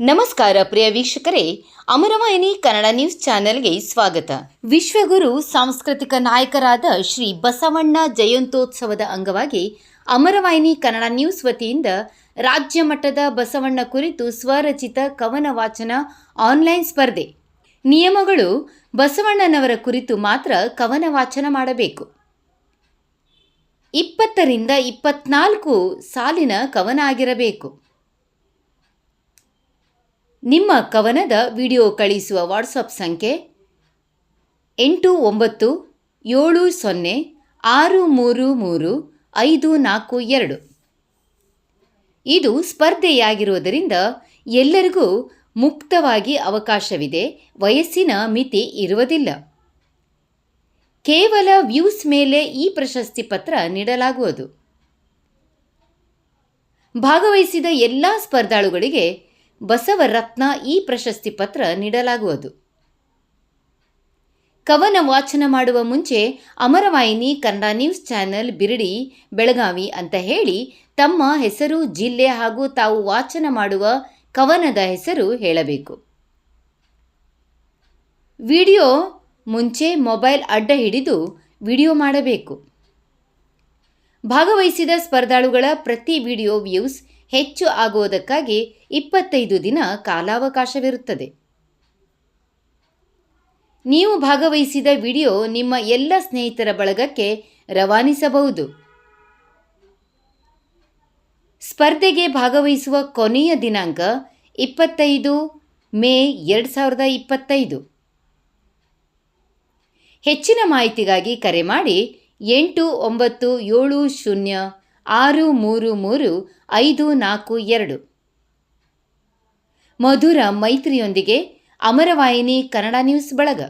ನಮಸ್ಕಾರ ಪ್ರಿಯ ವೀಕ್ಷಕರೇ, ಅಮರವಾಹಿನಿ ಕನ್ನಡ ನ್ಯೂಸ್ ಚಾನೆಲ್ಗೆ ಸ್ವಾಗತ. ವಿಶ್ವಗುರು, ಸಾಂಸ್ಕೃತಿಕ ನಾಯಕರಾದ ಶ್ರೀ ಬಸವಣ್ಣ ಜಯಂತೋತ್ಸವದ ಅಂಗವಾಗಿ ಅಮರವಾಹಿನಿ ಕನ್ನಡ ನ್ಯೂಸ್ ವತಿಯಿಂದ ರಾಜ್ಯ ಮಟ್ಟದ ಬಸವಣ್ಣ ಕುರಿತು ಸ್ವರಚಿತ ಕವನ ವಾಚನ ಆನ್ಲೈನ್ ಸ್ಪರ್ಧೆ ನಿಯಮಗಳು ಬಸವಣ್ಣನವರ ಕುರಿತು ಮಾತ್ರ ಕವನ ವಾಚನ ಮಾಡಬೇಕು. ಇಪ್ಪತ್ತರಿಂದ ಇಪ್ಪತ್ನಾಲ್ಕು ಸಾಲಿನ ಕವನ ಆಗಿರಬೇಕು. ನಿಮ್ಮ ಕವನದ ವಿಡಿಯೋ ಕಳಿಸುವ ವಾಟ್ಸಪ್ ಸಂಖ್ಯೆ ಎಂಟು ಒಂಬತ್ತು ಏಳು ಸೊನ್ನೆ ಆರು ಮೂರು ಮೂರು ಐದು ನಾಲ್ಕು ಎರಡು. ಇದು ಸ್ಪರ್ಧೆಯಾಗಿರುವುದರಿಂದ ಎಲ್ಲರಿಗೂ ಮುಕ್ತವಾಗಿ ಅವಕಾಶವಿದೆ. ವಯಸ್ಸಿನ ಮಿತಿ ಇರುವುದಿಲ್ಲ. ಕೇವಲ ವ್ಯೂಸ್ ಮೇಲೆ ಈ ಪ್ರಶಸ್ತಿ ಪತ್ರ ನೀಡಲಾಗುವುದು. ಭಾಗವಹಿಸಿದ ಎಲ್ಲ ಸ್ಪರ್ಧಾಳುಗಳಿಗೆ ಬಸವರತ್ನ ಈ ಪ್ರಶಸ್ತಿ ಪತ್ರ ನೀಡಲಾಗುವುದು. ಕವನ ವಾಚನ ಮಾಡುವ ಮುಂಚೆ ಅಮರವಾಹಿನಿ ಕನ್ನಡ ನ್ಯೂಸ್ ಚಾನೆಲ್ ಬಿರಡಿ, ಬೆಳಗಾವಿ ಅಂತ ಹೇಳಿ ತಮ್ಮ ಹೆಸರು, ಜಿಲ್ಲೆ ಹಾಗೂ ತಾವು ವಾಚನ ಮಾಡುವ ಕವನದ ಹೆಸರು ಹೇಳಬೇಕು. ವಿಡಿಯೋ ಮುಂಚೆ ಮೊಬೈಲ್ ಅಡ್ಡ ಹಿಡಿದು ವಿಡಿಯೋ ಮಾಡಬೇಕು. ಭಾಗವಹಿಸಿದ ಸ್ಪರ್ಧಾಳುಗಳ ಪ್ರತಿ ವಿಡಿಯೋ ವ್ಯೂಸ್ ಹೆಚ್ಚು ಆಗುವುದಕ್ಕಾಗಿ ಇಪ್ಪತ್ತೈದು ದಿನ ಕಾಲಾವಕಾಶವಿರುತ್ತದೆ. ನೀವು ಭಾಗವಹಿಸಿದ ವಿಡಿಯೋ ನಿಮ್ಮ ಎಲ್ಲ ಸ್ನೇಹಿತರ ಬಳಗಕ್ಕೆ ರವಾನಿಸಬಹುದು. ಸ್ಪರ್ಧೆಗೆ ಭಾಗವಹಿಸುವ ಕೊನೆಯ ದಿನಾಂಕ ಇಪ್ಪತ್ತೈದು ಮೇ ಎರಡು ಸಾವಿರದ ಇಪ್ಪತ್ತೈದು. ಹೆಚ್ಚಿನ ಮಾಹಿತಿಗಾಗಿ ಕರೆ ಮಾಡಿ ಎಂಟು ಒಂಬತ್ತು ಏಳು ಶೂನ್ಯ ಆರು ಮೂರು ಮೂರು ಐದು ನಾಲ್ಕು ಎರಡು. ಮಧುರ ಮೈತ್ರಿಯೊಂದಿಗೆ ಅಮರವಾಹಿನಿ ಕನ್ನಡ ನ್ಯೂಸ್ ಬಳಗ.